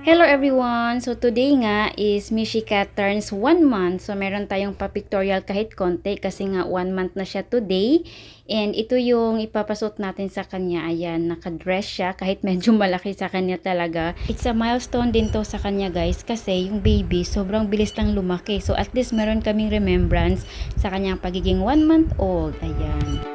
Hello everyone! So today nga is Mishika turns 1 month. So meron tayong pa-pictorial kahit konti kasi nga 1 month na siya today. And ito yung ipapasot natin sa kanya. Ayan, nakadress siya kahit medyo malaki sa kanya talaga. It's a milestone din to sa kanya guys kasi yung baby sobrang bilis lang lumaki. So at least meron kaming remembrance sa kanyang pagiging 1 month old. Ayan.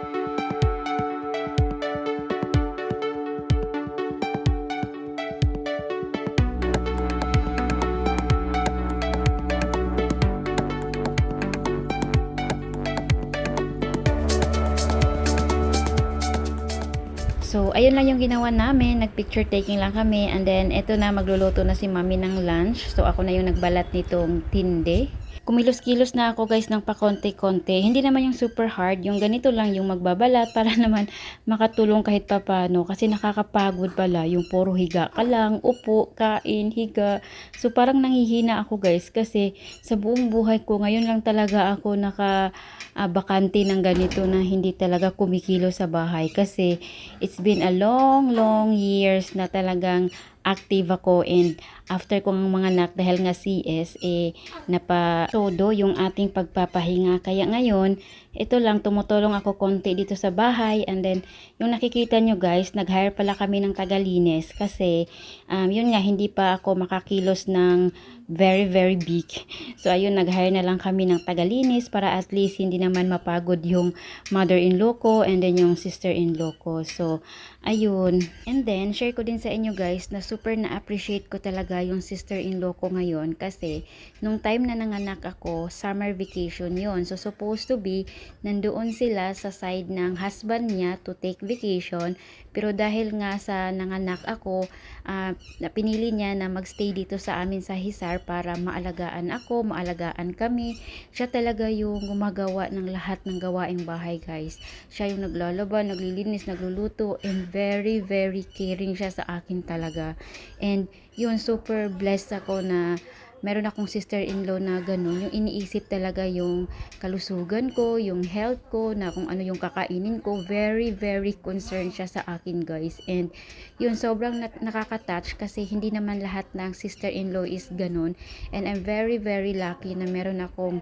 So, ayun lang yung ginawa namin. Nag-picture taking lang kami. And then, eto na, magluluto na si mami ng lunch. So, ako na yung nagbalat nitong tinde. Kumilos-kilos na ako guys ng pakonti-konti. Hindi naman yung super hard. Yung ganito lang yung magbabalat para naman makatulong kahit papano. Kasi nakakapagod pala. Yung puro higa ka lang, upo, kain, higa. So, parang nanghihina ako guys. Kasi sa buong buhay ko, ngayon lang talaga ako naka bakante ng ganito na hindi talaga kumikilo sa bahay kasi it's been a long long years na talagang active ako and after kong mga anak dahil nga CS eh napa todo yung ating pagpapahinga. Kaya ngayon ito lang tumutulong ako konti dito sa bahay. And then yung nakikita nyo guys nag-hire pala kami ng tagalinis kasi um, yun nga hindi pa ako makakilos ng very very big. So ayun nag-hire na lang kami ng tagalinis para at least hindi naman mapagod yung mother-in-law ko and then yung sister-in-law ko. So ayun. And then share ko din sa inyo guys na super na-appreciate ko talaga yung sister-in-law ko ngayon kasi nung time na nanganak ako summer vacation yon so supposed to be nandoon sila sa side ng husband niya to take vacation. Pero dahil nga sa nanganak ako na pinili niya na magstay dito sa amin sa Hisar para maalagaan ako, maalagaan kami. Siya talaga yung gumagawa ng lahat ng gawaing bahay, guys. Siya yung naglalaba, naglilinis, nagluluto, and very, very caring siya sa akin talaga. And yun, super blessed ako na meron akong sister-in-law na ganun, yung iniisip talaga yung kalusugan ko, yung health ko, na kung ano yung kakainin ko, very, very concerned siya sa akin guys. And yun, sobrang na- nakaka-touch kasi hindi naman lahat ng sister-in-law is ganun. And I'm very, very lucky na meron akong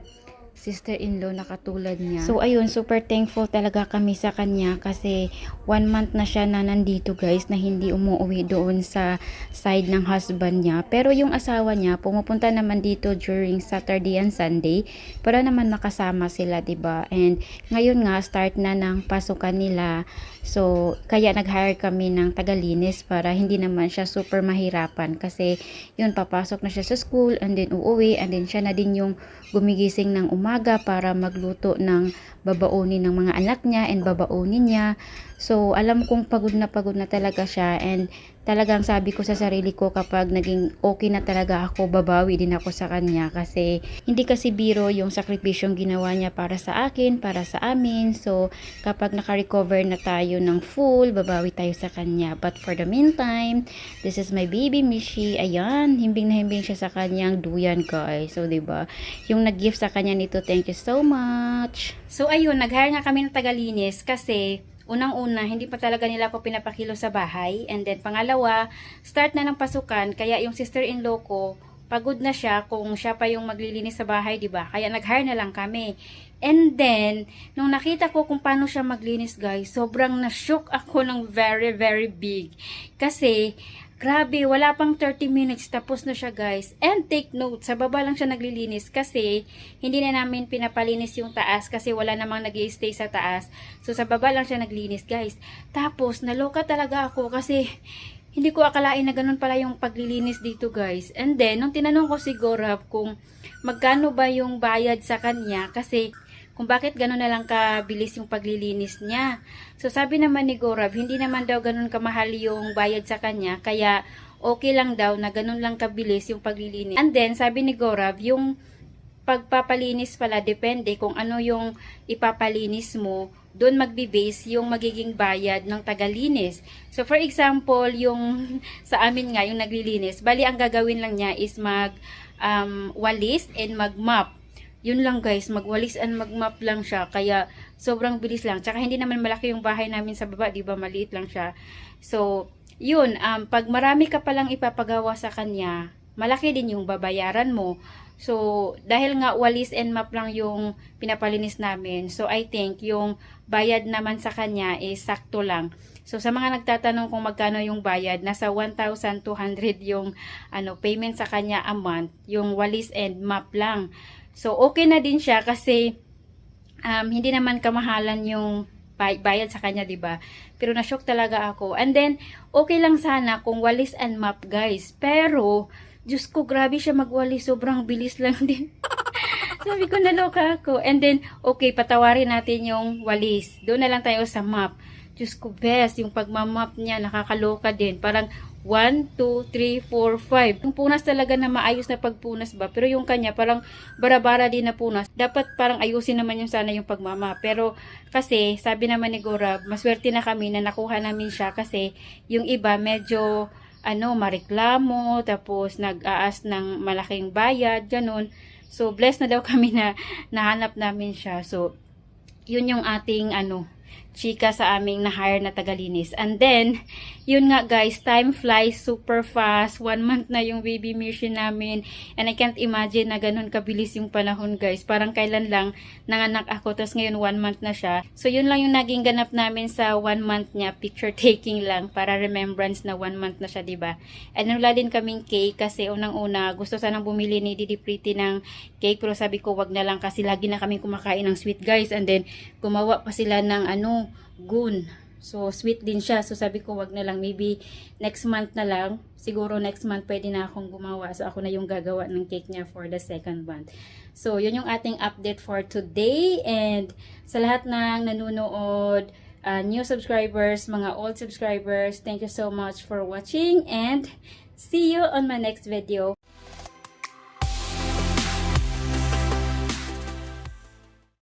sister-in-law na katulad niya. So ayun, super thankful talaga kami sa kanya kasi one month na siya na nandito guys na hindi umuwi doon sa side ng husband niya. Pero yung asawa niya pumupunta naman dito during Saturday and Sunday para naman makasama sila, ba? And ngayon nga start na ng pasukan nila. So kaya nag-hire kami ng tagalinis para hindi naman siya super mahirapan kasi yun papasok na siya sa school and then uuwi and then siya na din yung gumigising ng umaga para magluto ng babaonin ng mga anak niya and babaonin niya. So, alam kong pagod na pagod na talaga siya and talagang sabi ko sa sarili ko kapag naging okay na talaga ako, babawi din ako sa kanya kasi hindi kasi biro yung sakripisyong ginawa niya para sa akin, para sa amin. So, kapag naka-recover na tayo ng full, babawi tayo sa kanya. But for the meantime, this is my baby Mishi. Ayan, himbing na himbing siya sa kanyang duyan guys. So, ba? Yung nag-gift sa kanya nito, thank you so much. So, ayun, nag-hire nga kami ng tagalinis kasi unang-una, hindi pa talaga nila ako pinapakilo sa bahay. And then, pangalawa, start na ng pasukan. Kaya yung sister-in-law ko, pagod na siya kung siya pa yung maglilinis sa bahay, di ba? Kaya nag-hire na lang kami. And then, nung nakita ko kung paano siya maglinis, guys, sobrang na-shock ako ng very, very big. Kasi, Grabe, wala pang 30 minutes tapos na siya guys. And take note, sa baba lang siya naglilinis kasi hindi na namin pinapalinis yung taas kasi wala namang nag stay sa taas. So sa baba lang siya naglinis guys. Tapos naloka talaga ako kasi hindi ko akalain na ganun pala yung paglilinis dito guys. And then, nung tinanong ko si Gorab kung magkano ba yung bayad sa kanya kasi kung bakit gano'n na lang kabilis yung paglilinis niya. So sabi naman ni Gorab, hindi naman daw gano'n kamahal yung bayad sa kanya, kaya okay lang daw na gano'n lang kabilis yung paglilinis. And then sabi ni Gorab, yung pagpapalinis pala depende kung ano yung ipapalinis mo, doon magbe-base yung magiging bayad ng tagalinis. So for example, yung sa amin nga yung naglilinis, bali ang gagawin lang niya is mag um, walis and mag-mop yun lang guys, magwalis and magmap lang siya. Kaya sobrang bilis lang. Tsaka hindi naman malaki yung bahay namin sa baba, di ba? Maliit lang siya. So, yun, um, pag marami ka palang ipapagawa sa kanya, malaki din yung babayaran mo. So, dahil nga walis and map lang yung pinapalinis namin, so I think yung bayad naman sa kanya is sakto lang. So, sa mga nagtatanong kung magkano yung bayad, nasa 1,200 yung ano, payment sa kanya a month, yung walis and map lang. So, okay na din siya kasi um, hindi naman kamahalan yung bay- bayad sa kanya, 'di ba? Pero na-shock talaga ako. And then okay lang sana kung walis and map, guys. Pero Diyos ko, grabe siya magwalis. Sobrang bilis lang din. Sabi ko, naloka ako. And then, okay, patawarin natin yung walis. Doon na lang tayo sa map. Diyos ko, best. Yung pagmamap niya, nakakaloka din. Parang 1, 2, 3, 4, 5. Yung punas talaga na maayos na pagpunas ba? Pero yung kanya, parang bara-bara din na punas. Dapat parang ayusin naman yung sana yung pagmama. Pero kasi, sabi naman ni Gora, maswerte na kami na nakuha namin siya kasi yung iba medyo ano, mareklamo, tapos nag-aas ng malaking bayad, ganun. So, blessed na daw kami na nahanap namin siya. So, yun yung ating ano, chika sa aming na-hire na tagalinis. And then, yun nga guys, time flies super fast. One month na yung baby mission namin. And I can't imagine na ganun kabilis yung panahon guys. Parang kailan lang nanganak ako. Tapos ngayon one month na siya. So yun lang yung naging ganap namin sa one month niya. Picture taking lang para remembrance na one month na siya, ba And wala din kaming cake kasi unang-una gusto sanang bumili ni Didi Pretty ng cake. Pero sabi ko wag na lang kasi lagi na kami kumakain ng sweet guys. And then gumawa pa sila ng ano, goon. So, sweet din siya. So, sabi ko, wag na lang. Maybe next month na lang. Siguro next month pwede na akong gumawa. So, ako na yung gagawa ng cake niya for the second month. So, yun yung ating update for today. And sa lahat ng nanonood, uh, new subscribers, mga old subscribers, thank you so much for watching. And see you on my next video.